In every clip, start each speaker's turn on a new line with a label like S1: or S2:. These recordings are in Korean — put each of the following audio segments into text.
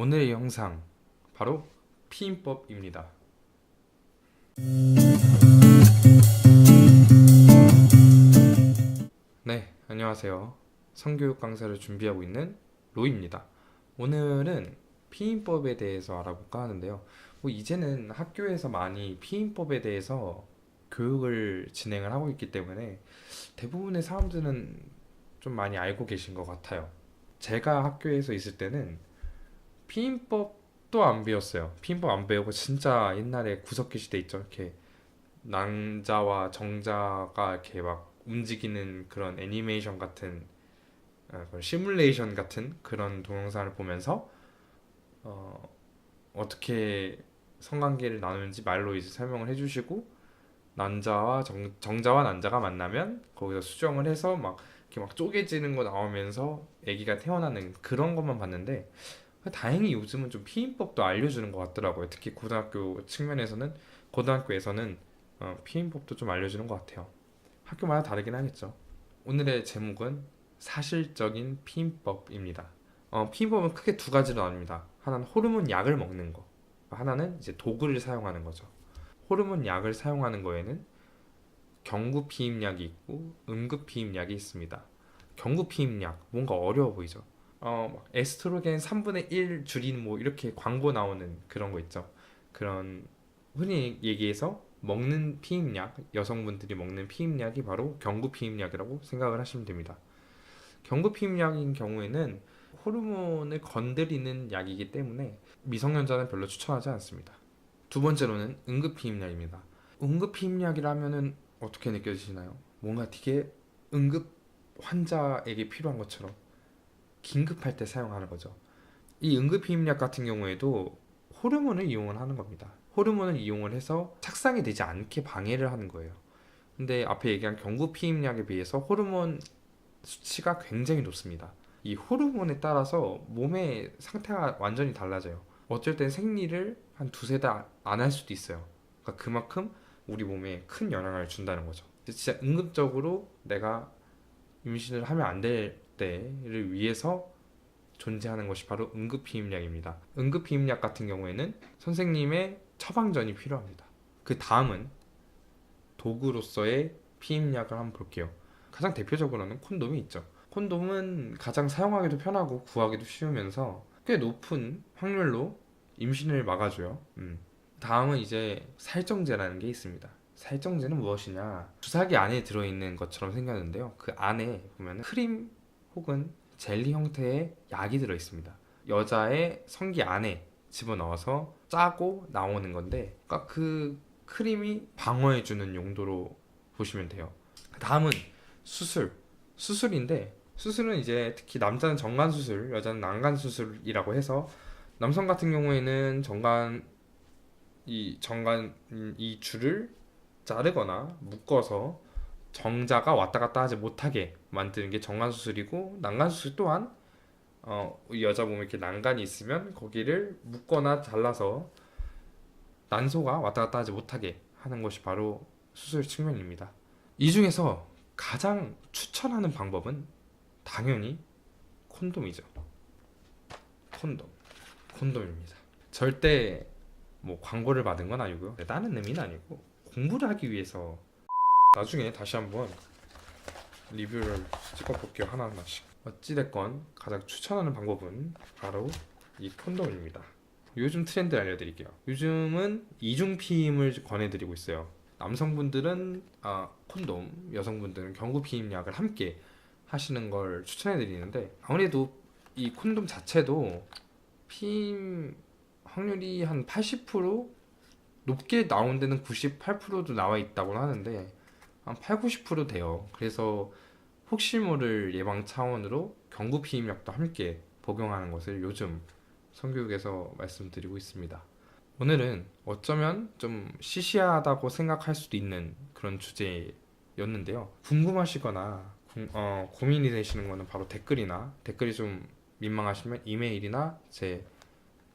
S1: 오늘의 영상 바로 피임법입니다. 네, 안녕하세요. 성교육 강사를 준비하고 있는 로이입니다. 오늘은 피임법에 대해서 알아볼까 하는데요. 뭐 이제는 학교에서 많이 피임법에 대해서 교육을 진행을 하고 있기 때문에 대부분의 사람들은 좀 많이 알고 계신 것 같아요. 제가 학교에서 있을 때는 피임법도 안 배웠어요. 피임법 안 배우고 진짜 옛날에 구석기 시대 있죠. 이렇게 낭자와 정자가 이렇게 막 움직이는 그런 애니메이션 같은 아, 시뮬레이션 같은 그런 동영상을 보면서 어, 어떻게 성관계를 나누는지 말로 이제 설명을 해주시고 난자와 정, 정자와 난자가 만나면 거기서 수정을 해서 막 이렇게 막 쪼개지는 거 나오면서 아기가 태어나는 그런 것만 봤는데 다행히 요즘은 좀 피임법도 알려주는 것 같더라고요. 특히 고등학교 측면에서는 고등학교에서는 어, 피임법도 좀 알려주는 것 같아요. 학교마다 다르긴 하겠죠. 오늘의 제목은 사실적인 피임법입니다. 어, 피임법은 크게 두 가지로 나뉩니다. 하나는 호르몬 약을 먹는 거, 하나는 이제 도구를 사용하는 거죠. 호르몬 약을 사용하는 거에는 경구 피임약이 있고 응급 피임약이 있습니다. 경구 피임약 뭔가 어려워 보이죠. 어, 막 에스트로겐 3분의 1 줄인 뭐 이렇게 광고 나오는 그런 거 있죠. 그런 흔히 얘기해서 먹는 피임약, 여성분들이 먹는 피임약이 바로 경구 피임약이라고 생각을 하시면 됩니다. 경구 피임약인 경우에는 호르몬을 건드리는 약이기 때문에 미성년자는 별로 추천하지 않습니다. 두 번째로는 응급 피임약입니다. 응급 피임약이라면은 어떻게 느껴지시나요? 뭔가 되게 응급 환자에게 필요한 것처럼 긴급할 때 사용하는 거죠. 이 응급 피임약 같은 경우에도 호르몬을 이용을 하는 겁니다. 호르몬을 이용을 해서 착상이 되지 않게 방해를 하는 거예요. 근데 앞에 얘기한 경구 피임약에 비해서 호르몬 수치가 굉장히 높습니다. 이 호르몬에 따라서 몸의 상태가 완전히 달라져요. 어쩔 땐 생리를 한 두세 달 안 할 수도 있어요. 그러니까 그만큼 우리 몸에 큰 영향을 준다는 거죠. 진짜 응급적으로 내가 임신을 하면 안 될 때를 위해서 존재하는 것이 바로 응급피임약입니다. 응급피임약 같은 경우에는 선생님의 처방전이 필요합니다. 그 다음은 도구로서의 피임약을 한번 볼게요. 가장 대표적으로는 콘돔이 있죠. 콘돔은 가장 사용하기도 편하고 구하기도 쉬우면서 꽤 높은 확률로 임신을 막아줘요. 음. 다음은 이제 살정제라는 게 있습니다. 살정제는 무엇이냐? 주사기 안에 들어있는 것처럼 생겼는데요. 그 안에 보면 크림 혹은 젤리 형태의 약이 들어 있습니다. 여자의 성기 안에 집어넣어서 짜고 나오는 건데, 그러니까 그 크림이 방어해주는 용도로 보시면 돼요. 다음은 수술. 수술인데, 수술은 이제 특히 남자는 정관 수술, 여자는 난간 수술이라고 해서 남성 같은 경우에는 정관 이 정관 이 줄을 자르거나 묶어서 정자가 왔다 갔다 하지 못하게 만드는 게 정관 수술이고 난간 수술 또한 어, 이 여자 몸에 이렇게 난간이 있으면 거기를 묶거나 잘라서 난소가 왔다 갔다 하지 못하게 하는 것이 바로 수술 측면입니다. 이 중에서 가장 추천하는 방법은 당연히 콘돔이죠. 콘돔. 콘돔입니다. 절대 뭐 광고를 받은 건 아니고요. 다른 의미는 아니고 공부를 하기 위해서 나중에 다시 한번 리뷰를 찍어 볼게요 하나하나씩. 어찌됐건 가장 추천하는 방법은 바로 이 콘돔입니다. 요즘 트렌드 알려드릴게요. 요즘은 이중 피임을 권해드리고 있어요. 남성분들은 아, 콘돔, 여성분들은 경구 피임약을 함께 하시는 걸 추천해드리는데 아무래도 이 콘돔 자체도 피임 확률이 한 80% 높게 나온 데는 98%도 나와 있다고 하는데 한 8, 90% 돼요. 그래서 혹시 모를 예방 차원으로 경구 피임약도 함께 복용하는 것을 요즘 성교육에서 말씀드리고 있습니다. 오늘은 어쩌면 좀 시시하다고 생각할 수도 있는 그런 주제였는데요. 궁금하시거나 구, 어, 고민이 되시는 거는 바로 댓글이나 댓글이 좀 민망하시면 이메일이나 제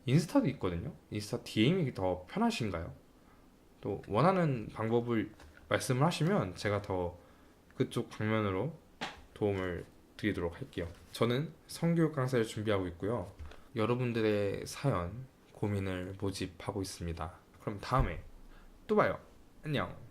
S1: 인스타도 있거든요. 인스타 DM이 더 편하신가요? 또 원하는 방법을 말씀을 하시면 제가 더 그쪽 방면으로 도움을 드리도록 할게요. 저는 성교육 강사를 준비하고 있고요. 여러분들의 사연, 고민을 모집하고 있습니다. 그럼 다음에 또 봐요. 안녕.